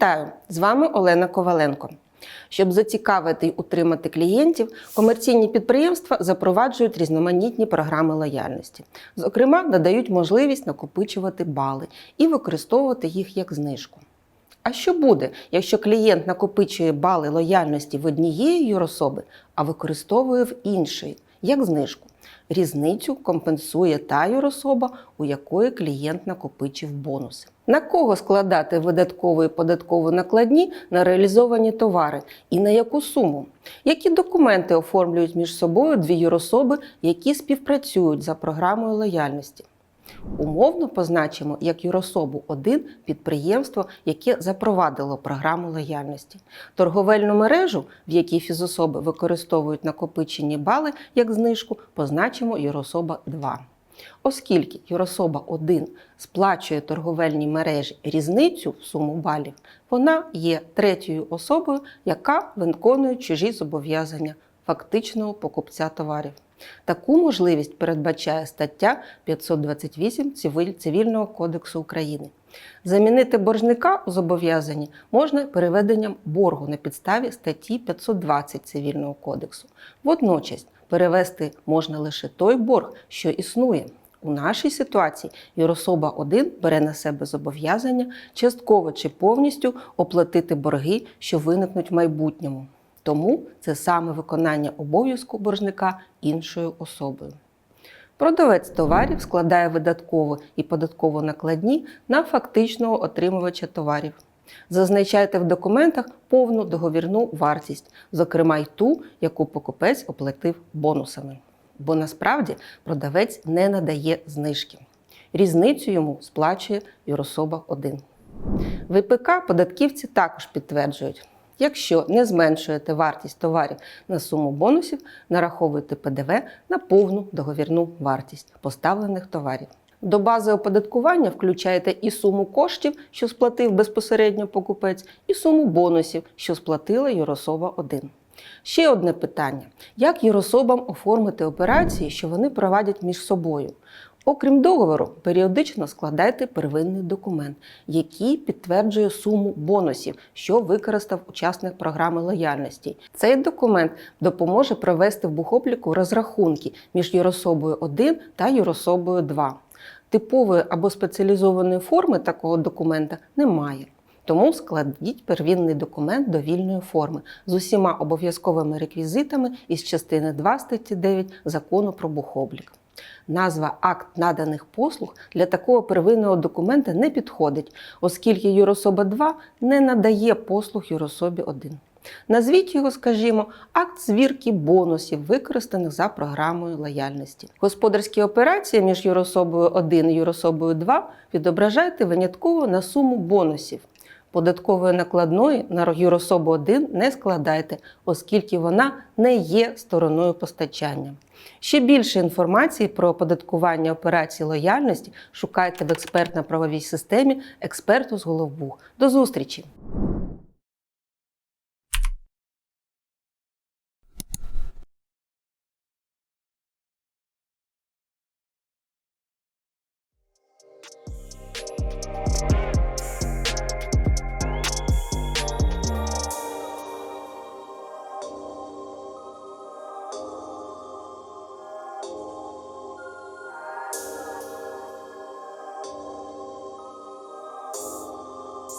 Вітаю! З вами Олена Коваленко. Щоб зацікавити й утримати клієнтів, комерційні підприємства запроваджують різноманітні програми лояльності. Зокрема, надають можливість накопичувати бали і використовувати їх як знижку. А що буде, якщо клієнт накопичує бали лояльності в однієї юрособи, а використовує в іншої, як знижку? Різницю компенсує та юрособа, у якої клієнт накопичив бонуси. На кого складати видаткові і податково накладні на реалізовані товари і на яку суму? Які документи оформлюють між собою дві юрособи, які співпрацюють за програмою лояльності? Умовно позначимо як юрособу 1 підприємство, яке запровадило програму лояльності. Торговельну мережу, в якій фізособи використовують накопичені бали як знижку, позначимо юрособа 2. Оскільки юрособа 1 сплачує торговельній мережі різницю в суму балів, вона є третьою особою, яка виконує чужі зобов'язання фактичного покупця товарів. Таку можливість передбачає стаття 528 Цивільного кодексу України. Замінити боржника у зобов'язанні можна переведенням боргу на підставі статті 520 Цивільного кодексу. Водночас перевести можна лише той борг, що існує. У нашій ситуації юрособа 1 бере на себе зобов'язання частково чи повністю оплатити борги, що виникнуть в майбутньому. Тому це саме виконання обов'язку боржника іншою особою. Продавець товарів складає видатково і податково накладні на фактичного отримувача товарів. Зазначайте в документах повну договірну вартість, зокрема й ту, яку покупець оплатив бонусами. Бо насправді продавець не надає знижки. Різницю йому сплачує юрособа 1. ВПК податківці також підтверджують, якщо не зменшуєте вартість товарів на суму бонусів, нараховуйте ПДВ на повну договірну вартість поставлених товарів. До бази оподаткування включаєте і суму коштів, що сплатив безпосередньо покупець, і суму бонусів, що сплатила юрособа 1. Ще одне питання: як юрособам оформити операції, що вони проводять між собою? Окрім договору, періодично складайте первинний документ, який підтверджує суму бонусів, що використав учасник програми лояльності. Цей документ допоможе провести в бухобліку розрахунки між юрособою 1 та юрособою 2. Типової або спеціалізованої форми такого документа немає. Тому складіть первинний документ довільної форми з усіма обов'язковими реквізитами із частини 2 статті 9 закону про бухоблік. Назва акт наданих послуг для такого первинного документа не підходить, оскільки юрособа 2 не надає послуг юрособі 1. Назвіть його, скажімо, акт звірки бонусів, використаних за програмою лояльності. Господарські операції між юрособою 1 і юрособою 2 відображайте винятково на суму бонусів. Податкової накладної на юрособу 1 не складайте, оскільки вона не є стороною постачання. Ще більше інформації про оподаткування операцій лояльності шукайте в експертно-правовій системі експерту з Головбух. До зустрічі!